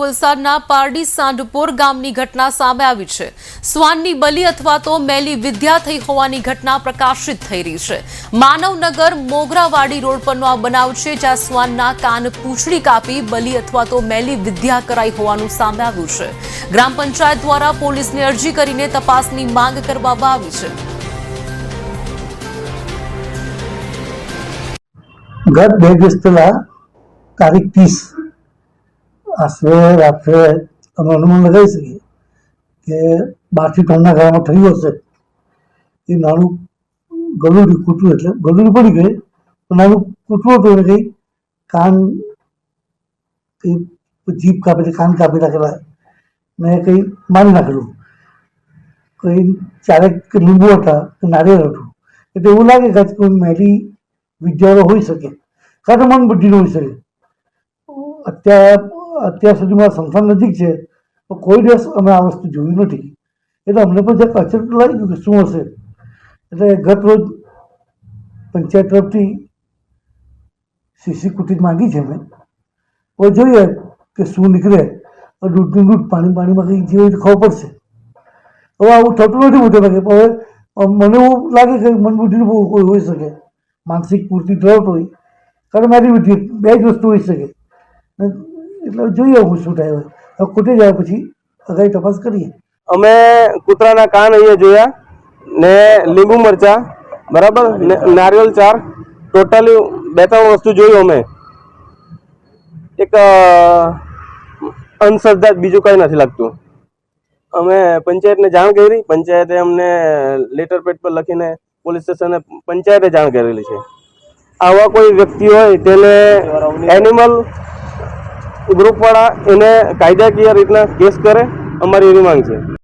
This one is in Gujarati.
વલસાડના પારડી સાંડપોર ગામની ઘટના સામે આવી છે. સ્વાનની બલી અથવા તો મેલી વિદ્યા થઈ હોવાની ઘટના પ્રકાશિત થઈ રહી છે. માનવનગર મોગરાવાડી રોડ પરનો આ બનાવ છે, જ્યાં સ્વાનના કાન પૂંછડી કાપી બલી અથવા તો મેલી વિદ્યા કરાઈ હોવાનું સામે આવ્યું છે. ગ્રામ પંચાયત દ્વારા પોલીસને અરજી કરીને તપાસની માંગ કરવામાં આવી છે. ગત બે દિવસ પહેલા તારીખ ત્રીસ આશરે રાત્રે અમે અનુમાન લગાવી શકીએ કે બારથી ત્રણના ગાળામાં થયું હશે એ નાનું ગલુડી કૂતરું એટલે ગલુડી પડી ગઈ નાનું કૂતરું હતું એને કંઈ કાન કંઈ જીભ કાપી કાન કાપી નાખેલા. મેં કંઈ મારી નાખેલું. કંઈ ચારેક લીંબુ હતા કે નારિયેળ હતું. એટલે એવું લાગે કે કોઈ મેલી વિદ્યાઓ હોઈ શકે. કાં તો મન બુદ્ધિનો હોઈ શકે. અત્યાર અત્યાર સુધીમાં સંસ્થા નજીક છે, તો કોઈ દિવસ અમે આ વસ્તુ જોયું નથી. એટલે અમને પણ જરાક અચરક લાગી ગયું કે શું હશે. એટલે ગત રોજ પંચાયત તરફથી સીસી કુટીર માંગી છે મેં. હવે જોઈએ કે શું નીકળે. દૂધનું દૂધ પાણી પાણીમાં કંઈક જે રીતે ખબર પડશે. હવે આવું થતું નથી મોટે ભાગે, પણ હવે મને એવું લાગે કે મનબુદ્ધિનું બહુ કોઈ હોઈ શકે. માનસિક પૂર્તિ ધરાવતો હોય. કારણ મારી બુદ્ધિ બે જ વસ્તુ હોઈ શકે. એટલે જોઈએ હું શું થાય. હવે ખૂટી જાય પછી આગળ તપાસ કરીએ. અમે કૂતરાના કાન અહીંયા જોયા ને લીંબુ મરચા, બરાબર? નારિયેલ ચાર, ટોટલી બે ત્રણ વસ્તુ જોયું અમે. એક અંધશ્રદ્ધા બીજું કંઈ નથી લાગતું. અમે પંચાયતને જાણ કરી, પંચાયતે અમને લેટર પેડ પર લખીને પોલીસ સ્ટેશને પંચાયતે જાણ કરેલી છે. આવા કોઈ વ્યક્તિ હોય તેને એનિમલ ગ્રુપવાળા એને કાયદાકીય રીતના કેસ કરે અમારી એવી માંગ છે.